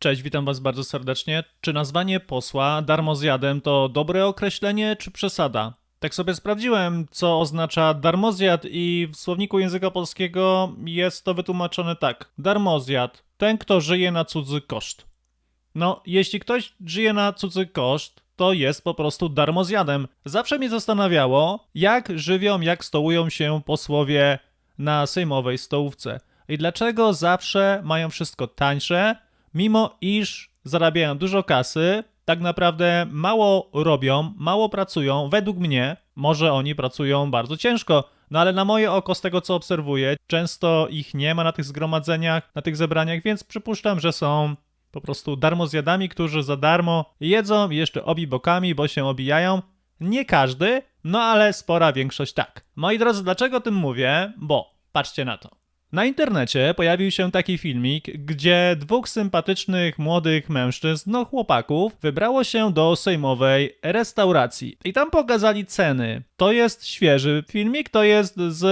Cześć, witam was bardzo serdecznie. Czy nazwanie posła darmozjadem to dobre określenie, czy przesada? Tak sobie sprawdziłem, co oznacza darmozjad i w słowniku języka polskiego jest to wytłumaczone tak. Darmozjad, ten kto żyje na cudzy koszt. No, jeśli ktoś żyje na cudzy koszt, to jest po prostu darmozjadem. Zawsze mnie zastanawiało, jak żywią, jak stołują się posłowie na sejmowej stołówce. I dlaczego zawsze mają wszystko tańsze, mimo iż zarabiają dużo kasy, tak naprawdę mało robią, mało pracują. Według mnie, może oni pracują bardzo ciężko, no ale na moje oko, z tego co obserwuję, często ich nie ma na tych zgromadzeniach, na tych zebraniach, więc przypuszczam, że są po prostu darmozjadami, którzy za darmo jedzą i jeszcze obibokami, bo się obijają. Nie każdy, no ale spora większość tak. Moi drodzy, dlaczego o tym mówię? Bo patrzcie na to. Na internecie pojawił się taki filmik, gdzie dwóch sympatycznych młodych mężczyzn, no chłopaków, wybrało się do sejmowej restauracji. I tam pokazali ceny. To jest świeży filmik, to jest z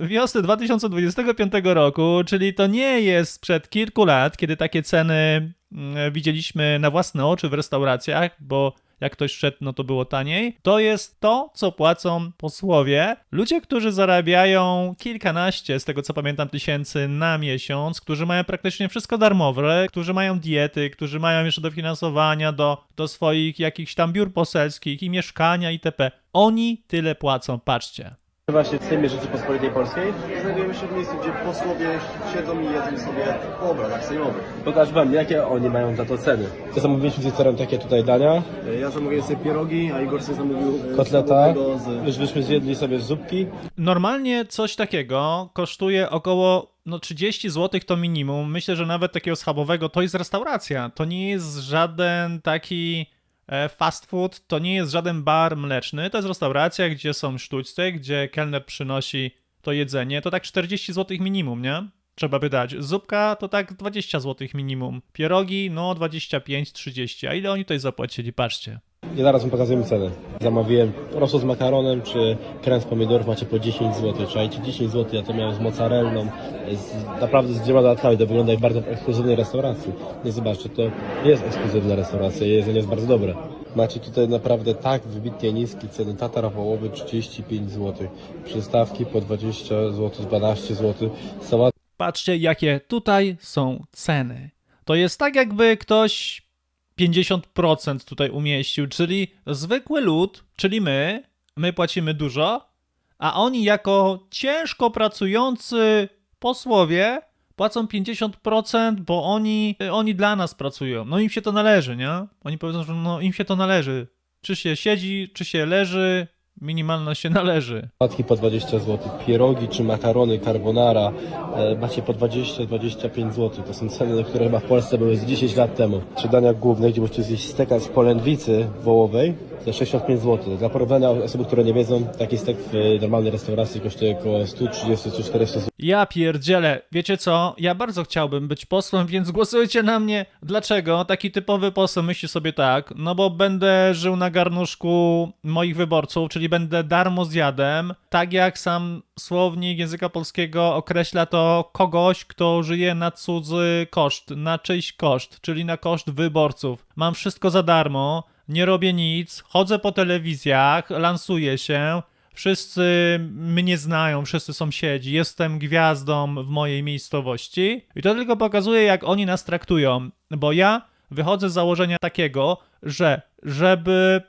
wiosny 2025 roku, czyli to nie jest sprzed kilku lat, kiedy takie ceny mm, widzieliśmy na własne oczy w restauracjach, bo jak ktoś szedł, no to było taniej. To jest to, co płacą posłowie. Ludzie, którzy zarabiają kilkanaście, z tego co pamiętam, tysięcy na miesiąc, którzy mają praktycznie wszystko darmowe, którzy mają diety, którzy mają jeszcze dofinansowania do, do swoich jakichś tam biur poselskich i mieszkania itp. Oni tyle płacą, patrzcie. Właśnie w Sejmie Rzeczypospolitej Polskiej znajdujemy się w miejscu, gdzie posłowie siedzą i jedzą sobie po obradach sejmowych. Pokaż wam, jakie oni mają za to ceny. Zamówiliśmy z Wiktorem takie tutaj dania, Ja zamówiłem sobie pierogi, a Igor sobie zamówił e, kotleta, z... już byśmy zjedli sobie zupki. Normalnie coś takiego kosztuje około no 30 zł to minimum. Myślę, że nawet takiego schabowego to jest restauracja. To nie jest żaden taki fast food, to nie jest żaden bar mleczny. To jest restauracja, gdzie są sztućce, gdzie kelner przynosi to jedzenie. To tak 40 zł minimum, nie? Trzeba by dać. Zupka to tak 20 zł minimum. Pierogi no 25-30. A ile oni tutaj zapłacili? Patrzcie. I zaraz wam pokazujemy ceny. Zamawiałem rosół z makaronem, czy krem z pomidorów macie po 10 zł. Czajcie 10 zł, ja to miałem z mozzarellą, z, naprawdę z dwiema dodatkami. To wygląda jak bardzo w ekskluzywnej restauracji. Nie zobaczcie, to jest ekskluzywna restauracja, jej jedzenie jest bardzo dobre. Macie tutaj naprawdę tak wybitnie niskie ceny. Tatar wołowy 35 zł, przystawki po 20 zł, 12 zł, sałata Patrzcie, jakie tutaj są ceny. To jest tak, jakby ktoś 50% tutaj umieścił, czyli zwykły lud, czyli my, my płacimy dużo, a oni jako ciężko pracujący posłowie płacą 50%, bo oni, oni dla nas pracują. No im się to należy, nie? Oni powiedzą, że no im się to należy. Czy się siedzi, czy się leży, minimalna się należy. Płatki po 20 zł, pierogi czy makarony carbonara e, macie po 20-25 zł. To są ceny, które w Polsce były z 10 lat temu. Przy daniach głównych, gdzie możecie zjeść steka z polędwicy wołowej za 65 zł. Dla porównania osoby, które nie wiedzą, taki stek w normalnej restauracji kosztuje około 130-140 zł. Ja pierdzielę, wiecie co? Ja bardzo chciałbym być posłem, więc głosujcie na mnie. Dlaczego? Taki typowy poseł myśli sobie tak, no bo będę żył na garnuszku moich wyborców, czyli będę darmozjadem, tak jak sam słownik języka polskiego określa to kogoś, kto żyje na cudzy koszt, na czyjś koszt, czyli na koszt wyborców. Mam wszystko za darmo, nie robię nic, chodzę po telewizjach, lansuję się, Wszyscy mnie znają, wszyscy sąsiedzi, jestem gwiazdą w mojej miejscowości. I to tylko pokazuje, jak oni nas traktują, bo ja wychodzę z założenia takiego, że żeby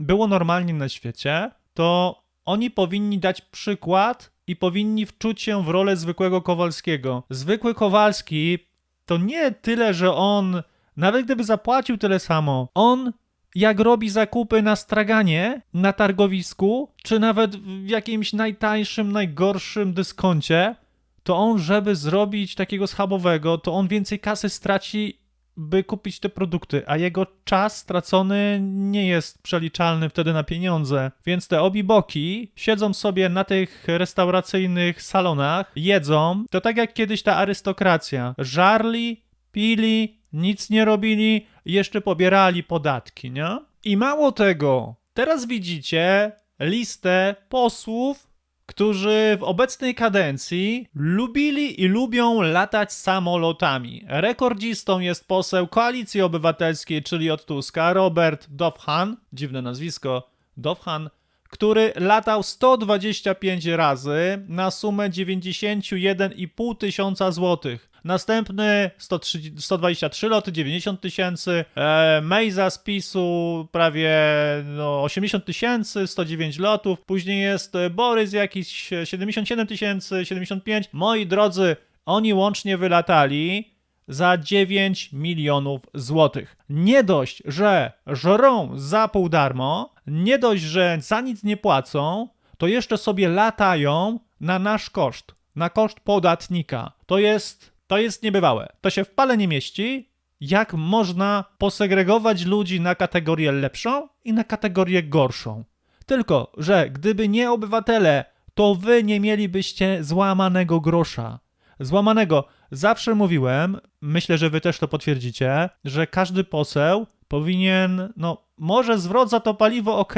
było normalnie na świecie, to oni powinni dać przykład i powinni wczuć się w rolę zwykłego Kowalskiego. Zwykły Kowalski to nie tyle, że on, nawet gdyby zapłacił tyle samo, on jak robi zakupy na straganie, na targowisku, czy nawet w jakimś najtańszym, najgorszym dyskoncie, to on, żeby zrobić takiego schabowego, to on więcej kasy straci, by kupić te produkty, a jego czas stracony nie jest przeliczalny wtedy na pieniądze. Więc te obiboki siedzą sobie na tych restauracyjnych salonach, jedzą, to tak jak kiedyś ta arystokracja. Żarli, pili, nic nie robili, jeszcze pobierali podatki, nie? I mało tego, teraz widzicie listę posłów, którzy w obecnej kadencji lubili i lubią latać samolotami. Rekordzistą jest poseł Koalicji Obywatelskiej, czyli od Tuska, Robert Dowhan, dziwne nazwisko, Dowhan, który latał 125 razy na sumę 91,5 tysiąca złotych. Następny 130, 123 loty, 90 tysięcy. E, Mejza z PiSu prawie no, 80 tysięcy, 109 lotów. Później jest e, Borys jakiś e, 77 tysięcy, 75. Moi drodzy, oni łącznie wylatali za 9 milionów złotych. Nie dość, że żrą za pół darmo, nie dość, że za nic nie płacą, to jeszcze sobie latają na nasz koszt, na koszt podatnika. To jest, to jest niebywałe. To się w pale nie mieści. Jak można posegregować ludzi na kategorię lepszą i na kategorię gorszą? Tylko, że gdyby nie obywatele, to wy nie mielibyście złamanego grosza. Złamanego. Zawsze mówiłem, myślę, że wy też to potwierdzicie, że każdy poseł powinien, no, może zwrot za to paliwo ok,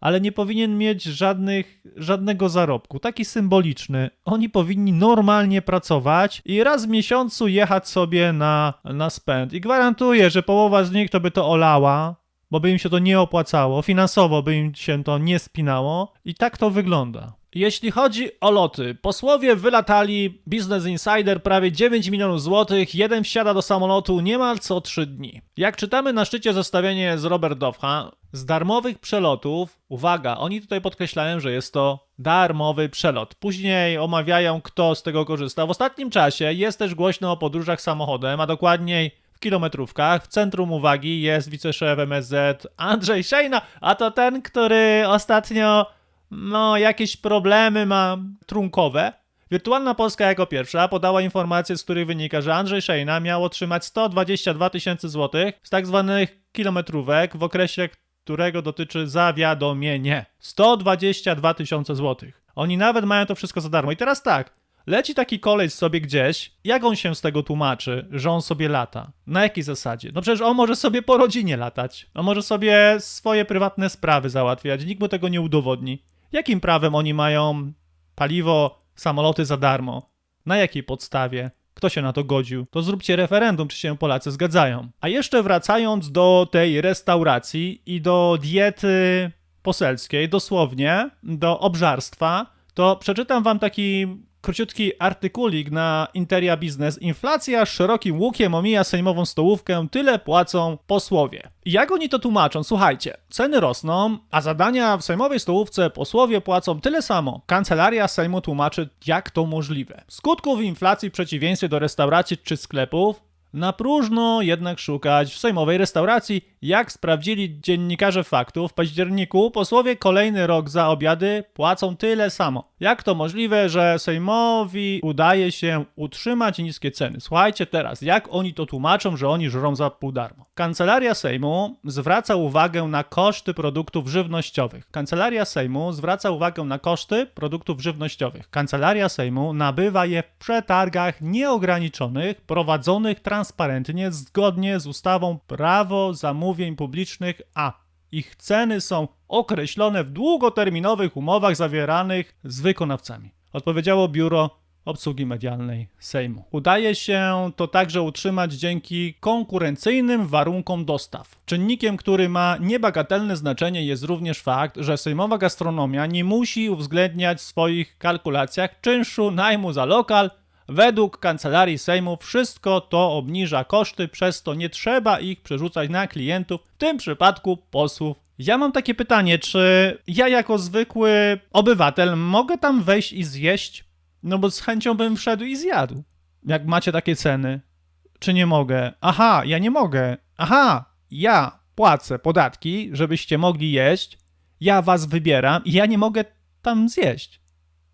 ale nie powinien mieć żadnych, żadnego zarobku. Taki symboliczny. Oni powinni normalnie pracować i raz w miesiącu jechać sobie na, na spęd. I gwarantuję, że połowa z nich to by to olała, bo by im się to nie opłacało, finansowo by im się to nie spinało i tak to wygląda. Jeśli chodzi o loty, posłowie wylatali Business Insider prawie 9 milionów złotych, jeden wsiada do samolotu niemal co 3 dni. Jak czytamy na szczycie zestawienie z Robert Dowha, z darmowych przelotów, uwaga, oni tutaj podkreślają, że jest to darmowy przelot. Później omawiają, kto z tego korzysta. W ostatnim czasie jest też głośno o podróżach samochodem, a dokładniej w kilometrówkach. W centrum uwagi jest wiceszef MSZ Andrzej Szejna, a to ten, który ostatnio no, jakieś problemy ma trunkowe. Wirtualna Polska jako pierwsza podała informacje, z których wynika, że Andrzej Szejna miał otrzymać 122 tysięcy złotych z tak zwanych kilometrówek w okresie, którego dotyczy zawiadomienie. 122 tysiące złotych. Oni nawet mają to wszystko za darmo. I teraz tak, leci taki koleś sobie gdzieś, jak on się z tego tłumaczy, że on sobie lata? Na jakiej zasadzie? No przecież on może sobie po rodzinie latać. On może sobie swoje prywatne sprawy załatwiać. Nikt mu tego nie udowodni. Jakim prawem oni mają paliwo, samoloty za darmo? Na jakiej podstawie? Kto się na to godził? To zróbcie referendum, czy się Polacy zgadzają. A jeszcze wracając do tej restauracji i do diety poselskiej, dosłownie do obżarstwa, to przeczytam wam taki króciutki artykulik na Interia Business. Inflacja szerokim łukiem omija sejmową stołówkę, tyle płacą posłowie. Jak oni to tłumaczą? Słuchajcie, ceny rosną, a zadania w sejmowej stołówce posłowie płacą tyle samo. Kancelaria Sejmu tłumaczy, jak to możliwe. Skutków inflacji w przeciwieństwie do restauracji czy sklepów na próżno jednak szukać w sejmowej restauracji. Jak sprawdzili dziennikarze faktów, w październiku posłowie kolejny rok za obiady płacą tyle samo. Jak to możliwe, że Sejmowi udaje się utrzymać niskie ceny? Słuchajcie teraz, jak oni to tłumaczą, że oni żrą za pół darmo. Kancelaria Sejmu zwraca uwagę na koszty produktów żywnościowych. Kancelaria Sejmu zwraca uwagę na koszty produktów żywnościowych. Kancelaria Sejmu nabywa je w przetargach nieograniczonych, prowadzonych transparentnie zgodnie z ustawą Prawo zamówień publicznych, a ich ceny są określone w długoterminowych umowach zawieranych z wykonawcami. Odpowiedziało Biuro Obsługi Medialnej Sejmu. Udaje się to także utrzymać dzięki konkurencyjnym warunkom dostaw. Czynnikiem, który ma niebagatelne znaczenie jest również fakt, że sejmowa gastronomia nie musi uwzględniać w swoich kalkulacjach czynszu najmu za lokal. Według Kancelarii Sejmu wszystko to obniża koszty, przez to nie trzeba ich przerzucać na klientów, w tym przypadku posłów. Ja mam takie pytanie, czy ja jako zwykły obywatel mogę tam wejść i zjeść? No bo z chęcią bym wszedł i zjadł. Jak macie takie ceny. Czy nie mogę? Aha, ja nie mogę. Aha, ja płacę podatki, żebyście mogli jeść. Ja was wybieram i ja nie mogę tam zjeść.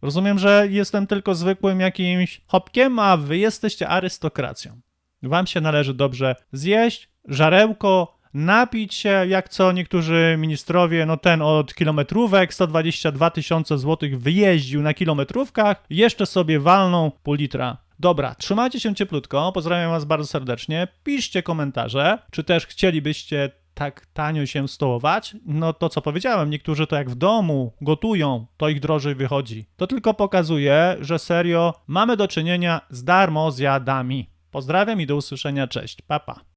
Rozumiem, że jestem tylko zwykłym jakimś hopkiem, a wy jesteście arystokracją. Wam się należy dobrze zjeść, żarełko, napić się, jak co niektórzy ministrowie, no ten od kilometrówek, 122 tysiące złotych wyjeździł na kilometrówkach, jeszcze sobie walną pół litra. Dobra, trzymajcie się cieplutko, pozdrawiam was bardzo serdecznie, piszcie komentarze, czy też chcielibyście tak tanio się stołować, no to co powiedziałem, niektórzy to jak w domu gotują, to ich drożej wychodzi. To tylko pokazuje, że serio mamy do czynienia z darmozjadami. Pozdrawiam i do usłyszenia, cześć, papa.